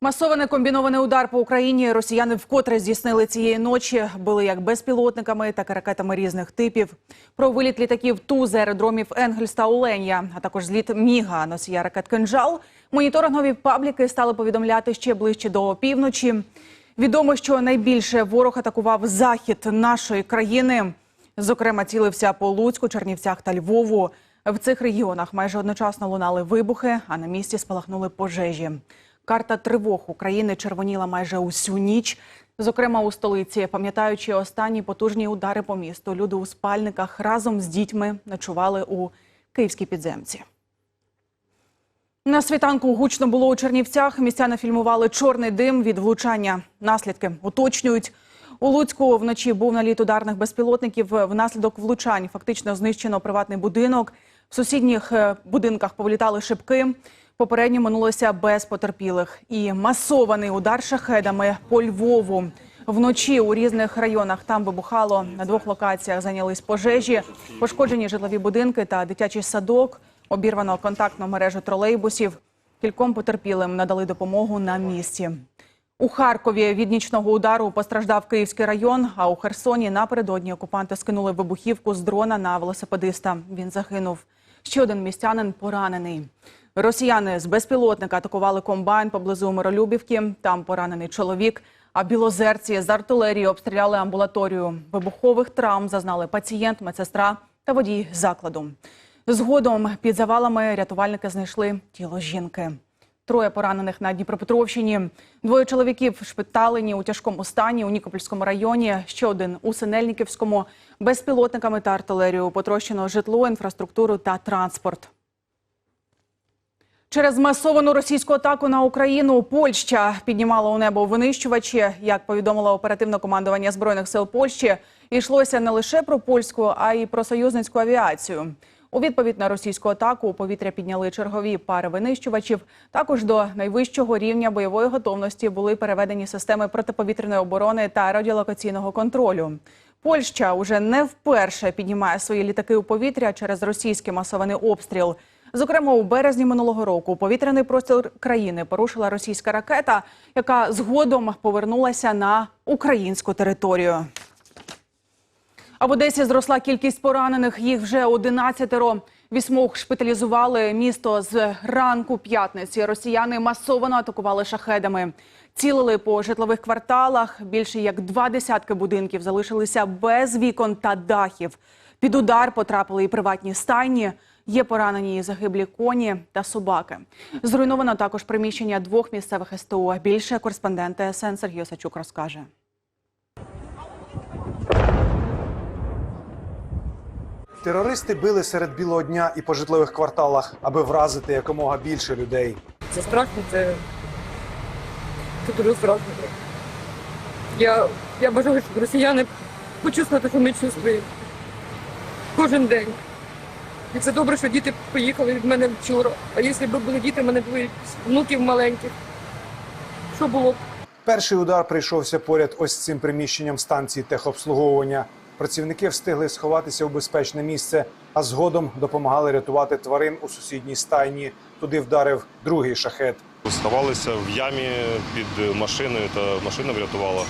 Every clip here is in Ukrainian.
Масований комбінований удар по Україні росіяни вкотре здійснили цієї ночі. Били як безпілотниками, так і ракетами різних типів. Про виліт літаків Ту з аеродромів Енгельс та Оленя, а також зліт Міга, носія ракет «Кинжал». Моніторингові пабліки стали повідомляти ще ближче до півночі. Відомо, що найбільше ворог атакував захід нашої країни. Зокрема, цілився по Луцьку, Чернівцях та Львову. В цих регіонах майже одночасно лунали вибухи, а на місці спалахнули пожежі. Карта тривог України червоніла майже усю ніч. Зокрема, у столиці, пам'ятаючи останні потужні удари по місту, люди у спальниках разом з дітьми ночували у київській підземці. На світанку гучно було у Чернівцях. Містяни фільмували чорний дим від влучання. Наслідки уточнюють. У Луцьку вночі був наліт ударних безпілотників. Внаслідок влучань фактично знищено приватний будинок. В сусідніх е, будинках повилітали шибки. Попередньо минулося без потерпілих. І масований удар шахедами по Львову. Вночі у різних районах там вибухало. На двох локаціях зайнялись пожежі, пошкоджені житлові будинки та дитячий садок. Обірвано контактну мережу тролейбусів. Кільком потерпілим надали допомогу на місці. У Харкові від нічного удару постраждав Київський район, а у Херсоні напередодні окупанти скинули вибухівку з дрона на велосипедиста. Він загинув. Ще один містянин поранений. Росіяни з безпілотника атакували комбайн поблизу Миролюбівки. Там поранений чоловік. А білозерці з артилерії обстріляли амбулаторію. Вибухових травм зазнали пацієнт, медсестра та водій закладу. Згодом під завалами рятувальники знайшли тіло жінки. Троє поранених на Дніпропетровщині. Двоє чоловіків шпиталені у тяжкому стані у Нікопольському районі. Ще один у Синельниківському. Безпілотниками та артилерією потрощено житло, інфраструктуру та транспорт. Через масовану російську атаку на Україну Польща піднімала у небо винищувачі. Як повідомило оперативне командування збройних сил Польщі, йшлося не лише про польську, а й про союзницьку авіацію. У відповідь на російську атаку у повітря підняли чергові пари винищувачів. Також до найвищого рівня бойової готовності були переведені системи протиповітряної оборони та радіолокаційного контролю. Польща уже не вперше піднімає свої літаки у повітря через російський масований обстріл. Зокрема, у березні минулого року повітряний простір країни порушила російська ракета, яка згодом повернулася на українську територію. А в Одесі зросла кількість поранених. Їх вже 11-ро. Вісьмох шпиталізували місто з ранку п'ятниці. Росіяни масово атакували шахедами. Цілили по житлових кварталах. Більше як два десятки будинків залишилися без вікон та дахів. Під удар потрапили і приватні стайні. Є поранені і загиблі коні та собаки. Зруйновано також приміщення двох місцевих СТО. Більше кореспондент ТСН Сергій Осачук розкаже. Терористи били серед білого дня і по житлових кварталах, аби вразити якомога більше людей. Це страшно, це, це дуже страшно. Я, я бажаю, щоб росіяни почувствували, що ми чувствуємо кожен день. І це добре, що діти поїхали від мене вчора. А якщо б були діти, в мене були внуків маленьких. Що було б? Перший удар прийшовся поряд ось цим приміщенням станції техобслуговування. Працівники встигли сховатися у безпечне місце, а згодом допомагали рятувати тварин у сусідній стайні. Туди вдарив другий шахет. Сховалися в ямі під машиною, та машина врятувала.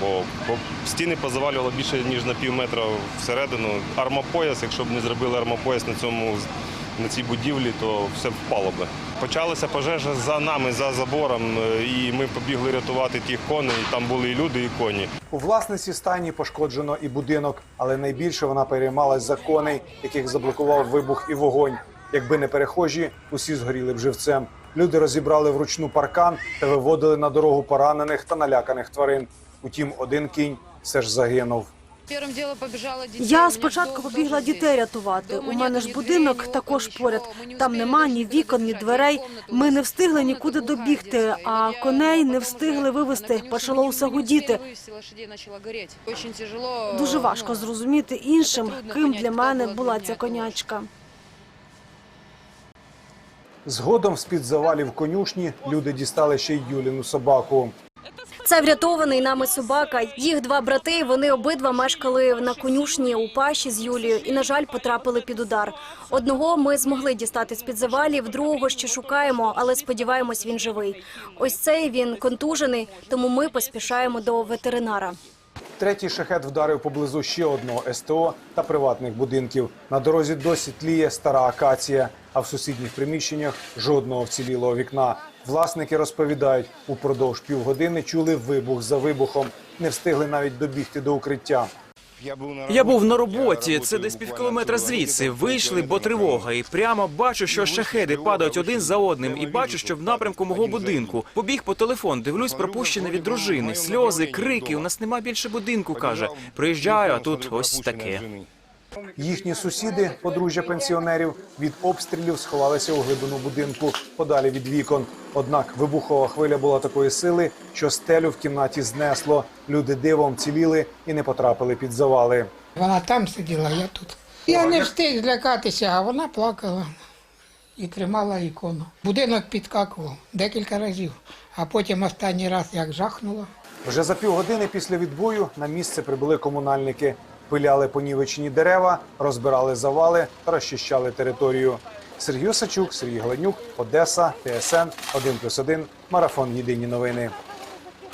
Бо стіни позавалювало більше ніж на пів метра всередину. Армопояс, якщо б не зробили армопояс на цьому на цій будівлі, то все впало би. Почалася пожежа за нами, за забором, е, і ми побігли рятувати тих коней. Там були і люди, і коні. У власниці стайні пошкоджено і будинок, але найбільше вона переймалась за коней, яких заблокував вибух і вогонь. Якби не перехожі, усі згоріли б живцем. Люди розібрали вручну паркан та виводили на дорогу поранених та наляканих тварин. Утім, один кінь все ж загинув. Я спочатку побігла дітей рятувати. У мене ж будинок також поряд. Там нема ні вікон, ні дверей. Ми не встигли нікуди добігти, а коней не встигли вивезти. Почало усе гудіти. Дуже важко зрозуміти іншим, ким для мене була ця конячка. Згодом з під завалів конюшні люди дістали ще й Юліну собаку. Це врятований нами собака. Їх два брати. Вони обидва мешкали на конюшні у паші з Юлією і, на жаль, потрапили під удар. Одного ми змогли дістати з під завалів, другого ще шукаємо, але сподіваємось, він живий. Ось цей він контужений, тому ми поспішаємо до ветеринара. Третій шахет вдарив поблизу ще одного СТО та приватних будинків. На дорозі досі тліє стара акація, а в сусідніх приміщеннях жодного вцілілого вікна. Власники розповідають, упродовж півгодини чули вибух за вибухом. Не встигли навіть добігти до укриття. Я був на роботі, це десь пів кілометра звідси. Вийшли, бо тривога, і прямо бачу, що шахеди падають один за одним, і бачу, що в напрямку мого будинку. Побіг по телефон, дивлюсь, пропущене від дружини. Сльози, крики. У нас нема більше будинку. каже. Приїжджаю, а тут ось таке. Їхні сусіди, подружжя пенсіонерів, від обстрілів сховалися у глибину будинку подалі від вікон. Однак вибухова хвиля була такої сили, що стелю в кімнаті знесло. Люди дивом ціліли і не потрапили під завали. Вона там сиділа, я тут. Я не встиг злякатися, а вона плакала і тримала ікону. Будинок підкакував декілька разів, а потім останній раз як жахнула. Вже за півгодини після відбою на місце прибули комунальники. Пиляли понівечені дерева, розбирали завали та розчищали територію. Сергій Осачук, Сергій Гладнюк, Одеса, ТСН 1+,1, Марафон Єдині новини.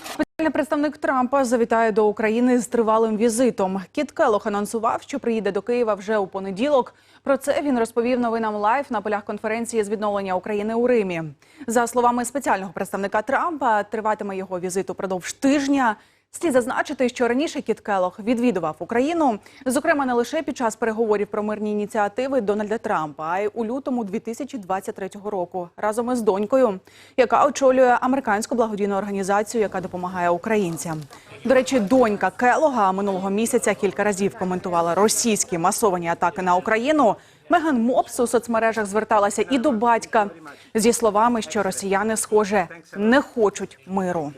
Спеціальний представник Трампа завітає до України з тривалим візитом. Кіт Келох анонсував, що приїде до Києва вже у понеділок. Про це він розповів новинам лайф на полях конференції з відновлення України у Римі. За словами спеціального представника Трампа, триватиме його візит упродовж тижня. Слід зазначити, що раніше Кіт Келох відвідував Україну, зокрема не лише під час переговорів про мирні ініціативи Дональда Трампа, а й у лютому 2023 року разом із донькою, яка очолює американську благодійну організацію, яка допомагає українцям. До речі, донька Келога минулого місяця кілька разів коментувала російські масовані атаки на Україну. Меган Мопс у соцмережах зверталася і до батька зі словами, що росіяни, схоже, не хочуть миру.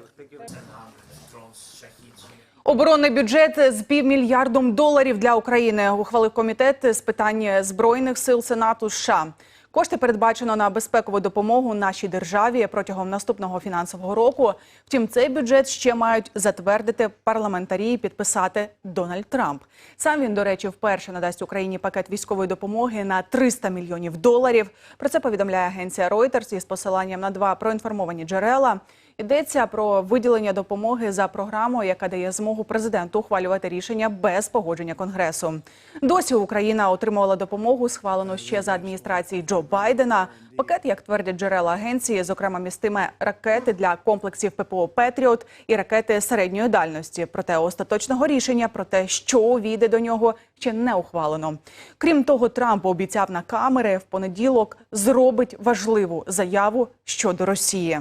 Оборонний бюджет з півмільярдом доларів для України ухвалив комітет з питань збройних сил Сенату США. Кошти передбачено на безпекову допомогу нашій державі протягом наступного фінансового року. Втім, цей бюджет ще мають затвердити парламентарі і підписати Дональд Трамп. Сам він, до речі, вперше надасть Україні пакет військової допомоги на 300 мільйонів доларів. Про це повідомляє агенція Reuters із посиланням на два проінформовані джерела. Йдеться про виділення допомоги за програмою, яка дає змогу президенту ухвалювати рішення без погодження конгресу. Досі Україна отримувала допомогу, схвалену ще за адміністрації Джо Байдена. Пакет, як твердять джерела агенції, зокрема містиме ракети для комплексів ППО Петріот і ракети середньої дальності. Проте остаточного рішення про те, що увійде до нього, ще не ухвалено. Крім того, Трамп обіцяв на камери в понеділок зробить важливу заяву щодо Росії.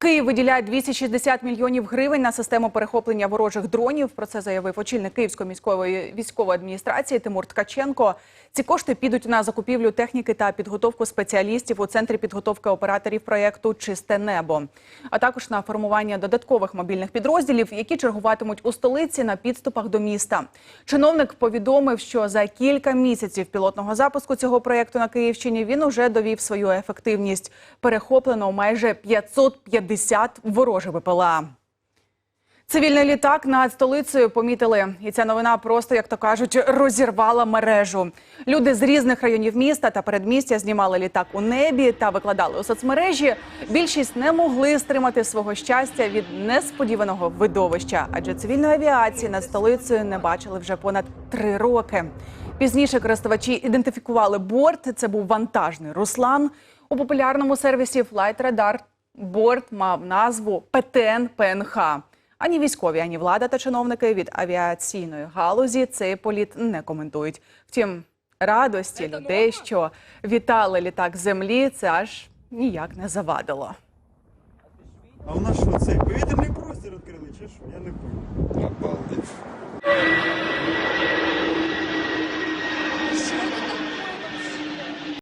Київ виділяє 260 мільйонів гривень на систему перехоплення ворожих дронів. Про це заявив очільник Київської міської військової адміністрації Тимур Ткаченко. Ці кошти підуть на закупівлю техніки та підготовку спеціалістів у центрі підготовки операторів проєкту Чисте небо, а також на формування додаткових мобільних підрозділів, які чергуватимуть у столиці на підступах до міста. Чиновник повідомив, що за кілька місяців пілотного запуску цього проєкту на Київщині він уже довів свою ефективність. Перехоплено майже 550 ворожих БПЛА. Цивільний літак над столицею помітили, і ця новина просто, як то кажуть, розірвала мережу. Люди з різних районів міста та передмістя знімали літак у небі та викладали у соцмережі. Більшість не могли стримати свого щастя від несподіваного видовища, адже цивільної авіації над столицею не бачили вже понад три роки. Пізніше користувачі ідентифікували борт. Це був вантажний Руслан. У популярному сервісі Flight Radar борт мав назву ПТН ПНХ. Ані військові, ані влада та чиновники від авіаційної галузі цей політ не коментують. Втім, радості людей, що вітали літак землі, це аж ніяк не завадило. А у нас що, цей повітряний простір відкрили, чи що? Я не пам'ятаю. Обалдеть.